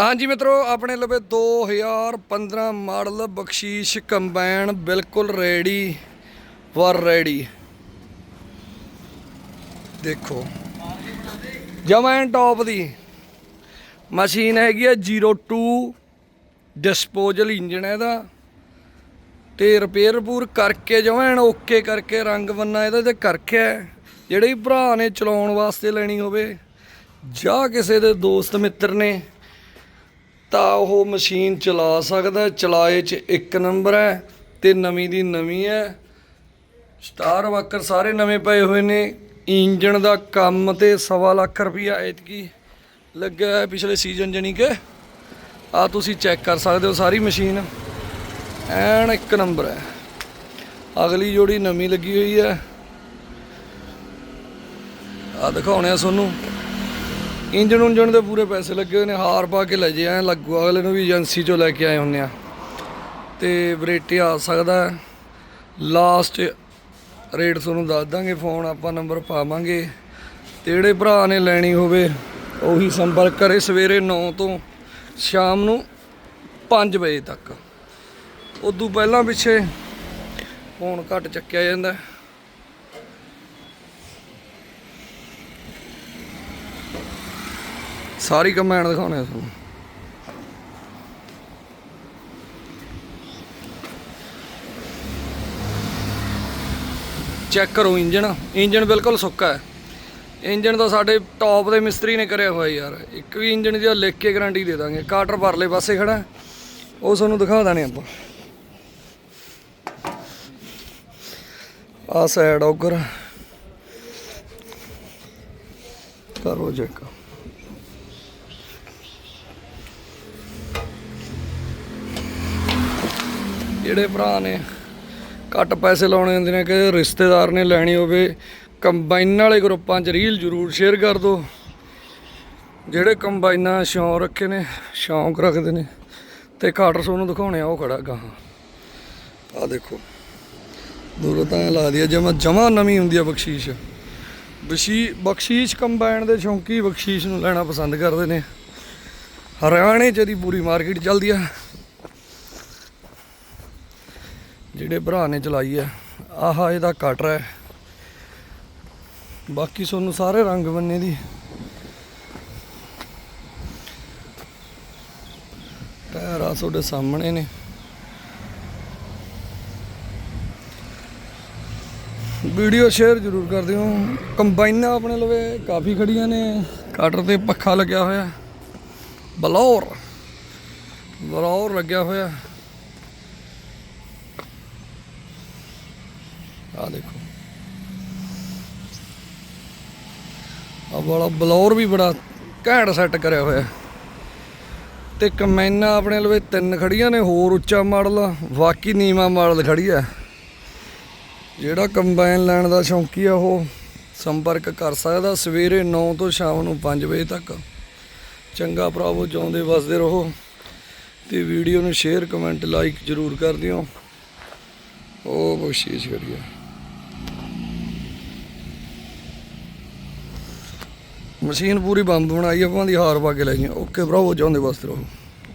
ਹਾਂਜੀ ਮਿੱਤਰੋ, ਆਪਣੇ ਲਵੇ 2015 ਮਾਡਲ ਬਖਸ਼ੀਸ਼ ਕੰਬਾਈਨ ਬਿਲਕੁਲ ਰੈਡੀ, ਵਰ ਰੈਡੀ। ਦੇਖੋ, ਜਮਾਂ ਟੌਪ ਦੀ। ਮਸ਼ੀਨ ਹੈਗੀ ਆ 02 ਡਿਸਪੋਜ਼ਲ ਇੰਜਨ ਹੈ ਇਹਦਾ। ਤੇ ਰਿਪੇਅਰ ਪੂਰ ਕਰਕੇ, ਜਮਾਂ ਓਕੇ ਕਰਕੇ, ਰੰਗ ਬੰਨਾ ਇਹਦਾ ਤੇ ਕਰਕੇ ਹੈ। ਜਿਹੜੇ ਵੀ ਭਰਾ ਨੇ ਚਲਾਉਣ ਵਾਸਤੇ ਲੈਣੀ ਹੋਵੇ, ਜਾਂ ਕਿਸੇ ਦੇ ਦੋਸਤ ਮਿੱਤਰ ਨੇ ਤਾਂ ਉਹ ਮਸ਼ੀਨ ਚਲਾ ਸਕਦਾ ਚਲਾਏ ਚ ਇੱਕ ਨੰਬਰ ਹੈ ਤੇ ਨਵੀਂ ਦੀ ਨਵੀਂ ਹੈ। ਸਟਾਰ ਵਾਕਰ ਸਾਰੇ ਨਵੇਂ ਪਏ ਹੋਏ ਨੇ। ਇੰਜਣ ਦਾ ਕੰਮ ਤੇ ਸਵਾ ਲੱਖ ਰੁਪਈਆ ਐਤਕੀ ਲੱਗਿਆ ਪਿਛਲੇ ਸੀਜ਼ਨ ਜਣੀ ਕਿ। ਆ ਤੁਸੀਂ ਚੈੱਕ ਕਰ ਸਕਦੇ ਹੋ ਸਾਰੀ ਮਸ਼ੀਨ। ਐਨ ਇੱਕ ਨੰਬਰ ਹੈ। ਅਗਲੀ ਜੋੜੀ ਨਵੀਂ ਲੱਗੀ ਹੋਈ ਹੈ। ਆ ਦਿਖਾਉਣੇ ਆ ਤੁਹਾਨੂੰ। ਇੰਜਣ ਉਂਜਣ ਦੇ ਪੂਰੇ ਪੈਸੇ ਲੱਗੇ ਹੋਏ ਨੇ, ਹਾਰ ਪਾ ਕੇ ਲੈ ਜੇ, ਐ ਲੱਗੂ, ਅਗਲੇ ਨੂੰ ਵੀ ਏਜੰਸੀ ਚੋਂ ਲੈ ਕੇ ਆਏ ਹੁੰਦੇ ਆ। ਤੇ ਵਰੇਟੀ ਆ ਸਕਦਾ ਲਾਸਟ ਰੇਟ ਤੁਹਾਨੂੰ ਦੱਸ ਦਾਂਗੇ ਫੋਨ ਆਪਾਂ ਨੰਬਰ ਪਾਵਾਂਗੇ। ਤੇ ਜਿਹੜੇ ਭਰਾ ਨੇ ਲੈਣੀ ਹੋਵੇ, ਉਹੀ ਸੰਪਰਕ ਕਰੇ ਸਵੇਰੇ 9 ਤੋਂ ਸ਼ਾਮ ਨੂੰ 5 ਵਜੇ ਤੱਕ। ਉਦੋਂ ਪਹਿਲਾਂ ਪਿੱਛੇ ਫੋਨ ਘੱਟ ਚੱਕਿਆ ਜਾਂਦਾ ਸਾਰੀ ਕਮੈਂਡ ਦਿਖਾਉਣੇ ਤੁਹਾਨੂੰ। ਚੈੱਕ ਕਰੋ ਇੰਜਨ ਇੰਜਨ ਬਿਲਕੁਲ ਸੁੱਕਾ ਹੈ। ਇੰਜਨ ਤਾਂ ਸਾਡੇ ਟੌਪ ਦੇ ਮਿਸਤਰੀ ਨੇ ਕਰਿਆ ਹੋਇਆ ਯਾਰ। ਇੱਕ ਵੀ ਇੰਜਨ ਦੀ ਲਿਖ ਕੇ ਗਾਰੰਟੀ ਦੇ ਦਾਂਗੇ। ਕਾਟਰ ਪਰਲੇ ਪਾਸੇ ਖੜਾ ਉਹ ਤੁਹਾਨੂੰ ਦਿਖਾ ਦਾਂਗੇ ਆਪਾਂ। ਆ ਸਾਈਡ ਔਗਰ ਕਰੋ ਚੈੱਕ ਜਿਹੜੇ ਭਰਾ ਨੇ, ਘੱਟ ਪੈਸੇ ਲਾਉਣੇ ਹੁੰਦੇ ਨੇ ਕਿ ਰਿਸ਼ਤੇਦਾਰ ਨੇ ਲੈਣੀ ਹੋਵੇ, ਕੰਬਾਈਨ ਵਾਲੇ ਗਰੁੱਪਾਂ 'ਚ ਰੀਲ ਜ਼ਰੂਰ ਸ਼ੇਅਰ ਕਰ ਦਿਓ ਜਿਹੜੇ ਕੰਬਾਈਨਾਂ ਸ਼ੌਂਕ ਰੱਖੇ ਨੇ, ਸ਼ੌਂਕ ਰੱਖਦੇ ਨੇ, ਤੇ ਕਾਟਰ ਤੁਹਾਨੂੰ ਦਿਖਾਉਣੇ ਆ, ਉਹ ਖੜਾ ਗਾਹਾਂ। ਆ ਦੇਖੋ, ਦੂਰੋਂ ਤਾਂ ਐਂ ਲੱਗਦੀ ਆ, ਜਮਾ ਜਮਾ ਨਵੀਂ ਹੁੰਦੀ ਆ ਬਖਸ਼ੀਸ਼। ਬਖਸ਼ੀ, ਬਖਸ਼ੀਸ਼ ਕੰਬਾਈਨ ਦੇ ਸ਼ੌਂਕੀ ਬਖਸ਼ੀਸ਼ ਨੂੰ ਲੈਣਾ ਪਸੰਦ ਕਰਦੇ ਨੇ। ਹਰਿਆਣੇ 'ਚ ਇਹਦੀ ਪੂਰੀ ਮਾਰਕੀਟ ਚੱਲਦੀ ਆ। ਜਿਹੜੇ ਭਰਾ ਨੇ ਚਲਾਈ ਹੈ ਆਹ ਇਹਦਾ ਕਟਰ ਹੈ। ਬਾਕੀ ਤੁਹਾਨੂੰ ਸਾਰੇ ਰੰਗ ਬੰਨੇ ਦੀ। ਟਾਇਰ ਤੁਹਾਡੇ ਸਾਹਮਣੇ ਨੇ। ਵੀਡੀਓ ਸ਼ੇਅਰ ਜ਼ਰੂਰ ਕਰ ਦਿਓ। ਕੰਬਾਈਨਾਂ ਆਪਣੇ ਲਵੇ ਕਾਫੀ ਖੜੀਆਂ ਨੇ। ਕਟਰ ਤੇ ਪੱਖਾ ਲੱਗਿਆ ਹੋਇਆ। ਬਲੌਰ। ਬਲੌਰ ਲੱਗਿਆ ਹੋਇਆ। ਆ ਦੇਖੋ। ਆ ਬੜਾ ਬਲੌਰ ਵੀ ਬੜਾ ਘੈਂਟ ਸੈੱਟ ਕਰਿਆ ਹੋਇਆ। ਤੇ ਕਮੈਨਾ ਆਪਣੇ ਲਵੇ ਤਿੰਨ ਖੜੀਆਂ ਨੇ, ਹੋਰ ਉੱਚਾ ਮਾਡਲ ਆ, ਬਾਕੀ ਨੀਵਾ ਮਾਡਲ ਖੜੀ ਆ। ਜਿਹੜਾ ਕੰਬਾਈਨ ਲੈਣ ਦਾ ਸ਼ੌਂਕੀ ਆ ਉਹ ਸੰਪਰਕ ਕਰ ਸਕਦਾ ਸਵੇਰੇ 9 ਤੋਂ ਸ਼ਾਮ ਨੂੰ 5 ਵਜੇ ਤੱਕ। ਚੰਗਾ ਭਰਾਵੋ, ਜਿਉਂਦੇ ਵਸਦੇ ਰਹੋ। ਤੇ ਵੀਡੀਓ ਨੂੰ ਸ਼ੇਅਰ ਕਮੈਂਟ ਲਾਈਕ ਜ਼ਰੂਰ ਕਰ ਦਿਓ। ਉਹ ਬਖਸ਼ੀਸ਼ ਕਰੀਏ। ਮਸ਼ੀਨ ਪੂਰੀ ਬੰਦ ਬਣਾਈ ਆਪਾਂ ਦੀ ਹਾਰ ਪਾ ਕੇ ਲੈ ਗਏ ਓਕੇ ਭਰਾਵੋ ਚਾਹੁੰਦੇ ਵਾਸਤੇ ਰਹੋ।